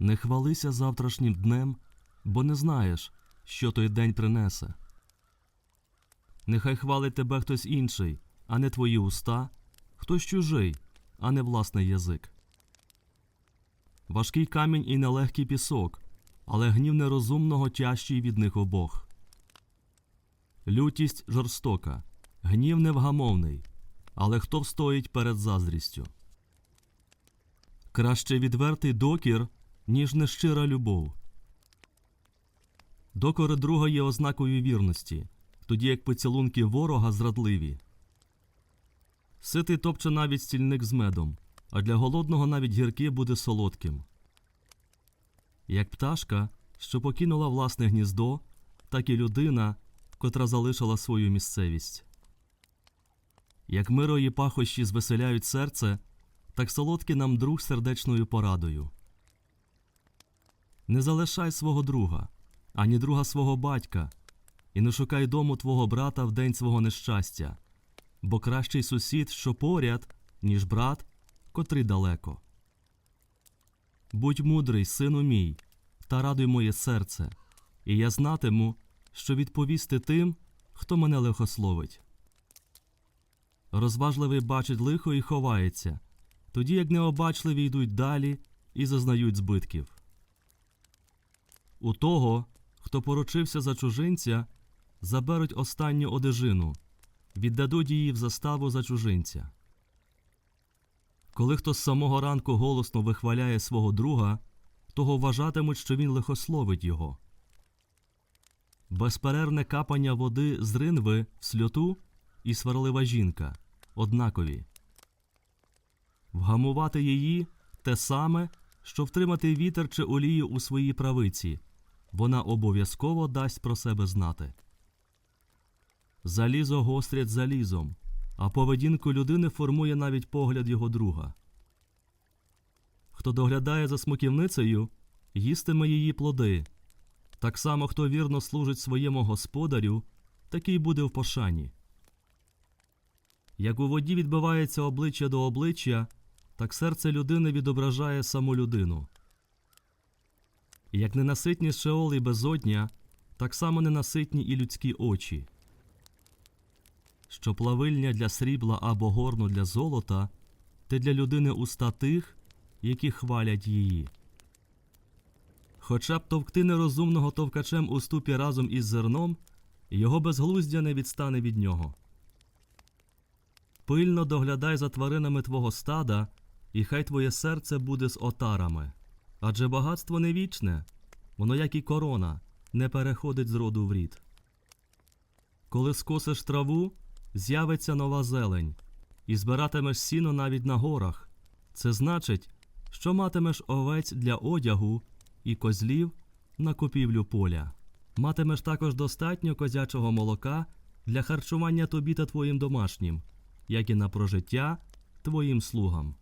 Не хвалися завтрашнім днем, бо не знаєш, що той день принесе. Нехай хвалить тебе хтось інший, а не твої уста, хтось чужий, а не власний язик. Важкий камінь і нелегкий пісок, але гнів нерозумного тяжчий від них обох. Лютість жорстока, гнів невгамовний, але хто встоїть перед заздрістю? Краще відвертий докір, ніж нещира любов. Докори друга є ознакою вірності, тоді як поцілунки ворога зрадливі. Ситий топче навіть стільник з медом, а для голодного навіть гірки буде солодким. Як пташка, що покинула власне гніздо, так і людина, котра залишила свою місцевість. Як мирої пахощі звеселяють серце, так солодкий нам друг сердечною порадою. Не залишай свого друга, ані друга свого батька, і не шукай дому твого брата в день свого нещастя, бо кращий сусід, що поряд, ніж брат, котрий далеко. Будь мудрий, сину мій, та радуй моє серце, і я знатиму, що відповісти тим, хто мене лихословить. Розважливий бачить лихо і ховається, тоді як необачливі йдуть далі і зазнають збитків. У того, хто поручився за чужинця, заберуть останню одежину, віддадуть її в заставу за чужинця. Коли хто з самого ранку голосно вихваляє свого друга, того вважатимуть, що він лихословить його. Безперервне капання води з ринви в сльоту і сварлива жінка однакові. Вгамувати її те саме, що втримати вітер чи олію у своїй правиці, вона обов'язково дасть про себе знати. Залізо гострять залізом, а поведінку людини формує навіть погляд його друга. Хто доглядає за смоківницею, їстиме її плоди. Так само, хто вірно служить своєму господарю, такий буде в пошані. Як у воді відбивається обличчя до обличчя, так серце людини відображає саму людину. Як ненаситні Шеол і безодня, так само ненаситні і людські очі. Що плавильня для срібла або горно для золота, те для людини уста тих, які хвалять її. Хоча б товкти нерозумного товкачем у ступі разом із зерном, його безглуздя не відстане від нього. Пильно доглядай за тваринами твого стада, і хай твоє серце буде з отарами. Адже багатство не вічне, воно, як і корона, не переходить з роду в рід. Коли скосиш траву, з'явиться нова зелень, і збиратимеш сіно навіть на горах. Це значить, що матимеш овець для одягу і козлів на купівлю поля. Матимеш також достатньо козячого молока для харчування тобі та твоїм домашнім, як і на прожиття твоїм слугам.